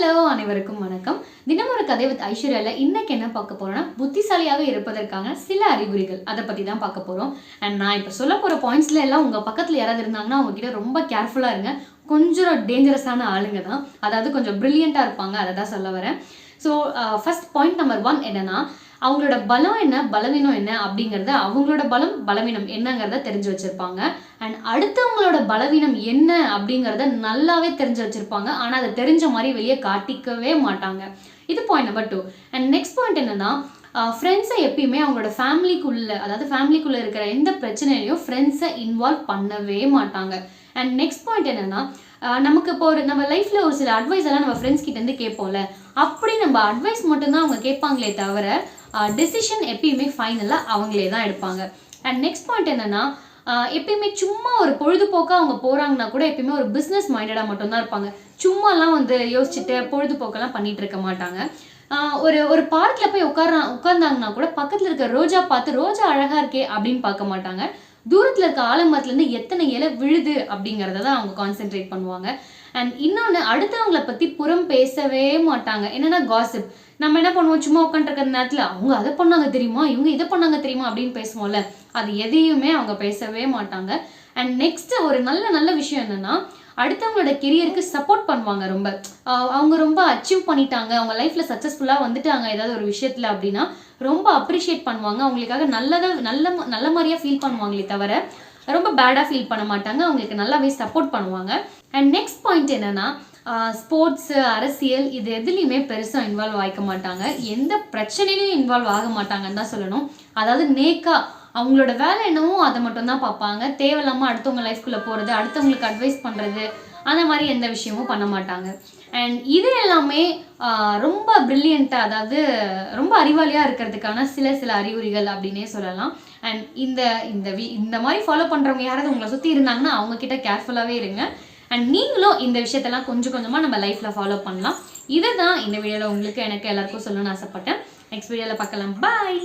Hello அனைவருக்கும் வணக்கம். தினம் ஒரு கதை வித் ஐஸ்வர்யாவில் இன்னைக்கு என்ன பார்க்க போகிறோம்னா புத்திசாலியாக இருப்பதற்கான சில அறிகுறிகள். அதை பற்றி தான் பார்க்க போகிறோம் அண்ட் நான் இப்போ சொல்ல போகிற பாயிண்ட்ஸில் எல்லாம் உங்கள் பக்கத்தில் யாராவது இருந்தாங்கன்னா அவங்ககிட்ட ரொம்ப கேர்ஃபுல்லாக இருங்க. கொஞ்சம் டேஞ்சரஸான ஆளுங்க தான். அதாவது கொஞ்சம் ப்ரில்லியண்ட்டாக இருப்பாங்க. அதை தான் சொல்ல வரேன். So first point number one என்னன்னா அவங்களோட பலம் என்ன பலவீனம் என்ன அப்படிங்கிறத அவங்களோட பலம் பலவீனம் என்னங்கிறத தெரிஞ்சு வச்சுருப்பாங்க. அண்ட் அடுத்தவங்களோட பலவீனம் என்ன அப்படிங்கிறத நல்லாவே தெரிஞ்சு வச்சுருப்பாங்க. ஆனால் அதை தெரிஞ்ச மாதிரி வெளியே காட்டிக்கவே மாட்டாங்க. இது point number two and next point என்னென்னா ஃப்ரெண்ட்ஸை எப்பயுமே அவங்களோட ஃபேமிலிக்குள்ள அதாவது ஃபேமிலிக்குள்ளே இருக்கிற எந்த பிரச்சனையிலையும் ஃப்ரெண்ட்ஸை இன்வால்வ் பண்ணவே மாட்டாங்க. அண்ட் நெக்ஸ்ட் பாயிண்ட் என்னென்னா நமக்கு இப்போ ஒரு நம்ம லைஃப்ல ஒரு சில அட்வைஸ் எல்லாம் நம்ம ஃப்ரெண்ட்ஸ் கிட்ட இருந்து கேட்போம்ல. அப்படி நம்ம அட்வைஸ் மட்டும்தான் அவங்க கேட்பாங்களே தவிர டெசிஷன் எப்பயுமே ஃபைனலாக அவங்களே தான் எடுப்பாங்க. அண்ட் நெக்ஸ்ட் பாயிண்ட் என்னன்னா எப்பயுமே சும்மா ஒரு பொழுதுபோக்காக அவங்க போகிறாங்கன்னா கூட எப்பயுமே ஒரு பிஸ்னஸ் மைண்டடாக மட்டும்தான் இருப்பாங்க. சும்மாலாம் வந்து யோசிச்சுட்டு பொழுதுபோக்கெல்லாம் பண்ணிட்டு இருக்க மாட்டாங்க. ஒரு ஒரு பார்க்கில் போய் உட்கார உட்கார்ந்தாங்கன்னா கூட பக்கத்தில் இருக்க ரோஜா பார்த்து ரோஜா அழகாக இருக்கே அப்படின்னு பார்க்க மாட்டாங்க. தூரத்துல இருக்க ஆலமரத்துல இருந்து எத்தனை இலை விழுது அப்படிங்கிறத தான் அவங்க கான்சென்ட்ரேட் பண்ணுவாங்க. அண்ட் இன்னொன்று அடுத்தவங்களை பத்தி புறம் பேசவே மாட்டாங்க. என்னன்னா காசிப் நம்ம என்ன பண்ணுவோம்? சும்மா உட்காந்துருக்கிற நேரத்துல அவங்க அதை பண்ணாங்க தெரியுமா? இவங்க இதை பண்ணாங்க தெரியுமா? அப்படின்னு பேசுவோம்ல. அது எதையுமே அவங்க பேசவே மாட்டாங்க. அண்ட் நெக்ஸ்ட் ஒரு நல்ல நல்ல விஷயம் என்னன்னா அடுத்தவங்களோட கெரியருக்கு சப்போர்ட் பண்ணுவாங்க ரொம்ப. அவங்க ரொம்ப அச்சீவ் பண்ணிட்டாங்க அவங்க லைஃப்ல சக்ஸஸ்ஃபுல்லாக வந்துட்டாங்க ஏதாவது ஒரு விஷயத்தில் அப்படின்னா ரொம்ப அப்ரிஷியேட் பண்ணுவாங்க. அவங்களுக்காக நல்லதாக நல்ல நல்ல மாதிரியா ஃபீல் பண்ணுவாங்களே தவிர ரொம்ப பேடாக ஃபீல் பண்ண மாட்டாங்க. அவங்களுக்கு நல்லாவே சப்போர்ட் பண்ணுவாங்க. அண்ட் நெக்ஸ்ட் பாயிண்ட் என்னன்னா ஸ்போர்ட்ஸு அரசியல் இது எதுலேயுமே பெருசாக இன்வால்வ் ஆகிக்க மாட்டாங்க. எந்த பிரச்சனையிலையும் இன்வால்வ் ஆக மாட்டாங்கன்னு தான் சொல்லணும். அதாவது நேக்காக அவங்களோட வேலை என்னவோ அதை மட்டும்தான் பார்ப்பாங்க. தேவையில்லாமல் அடுத்தவங்க லைஃப்குள்ளே போகிறது அடுத்தவங்களுக்கு அட்வைஸ் பண்ணுறது அந்த மாதிரி எந்த விஷயமும் பண்ண மாட்டாங்க. அண்ட் இது எல்லாமே ரொம்ப பிரில்லியண்ட்டாக அதாவது ரொம்ப அறிவாளியாக இருக்கிறதுக்கான சில சில அறிகுறிகள் அப்படின்னே சொல்லலாம். அண்ட் இந்த இந்த வி இந்த மாதிரி ஃபாலோ பண்ணுறவங்க யாராவது உங்களை சுற்றி இருந்தாங்கன்னா அவங்கக்கிட்ட கேர்ஃபுல்லாகவே இருங்க. அண்ட் நீங்களும் இந்த விஷயத்தெல்லாம் கொஞ்சம் கொஞ்சமாக நம்ம லைஃப்பில் ஃபாலோ பண்ணலாம். இதை தான் இந்த வீடியோவில் உங்களுக்கு எனக்கு எல்லாருக்கும் சொல்லணும்னு ஆசைப்பட்டேன். நெக்ஸ்ட் வீடியோவில் பார்க்கலாம். பாய்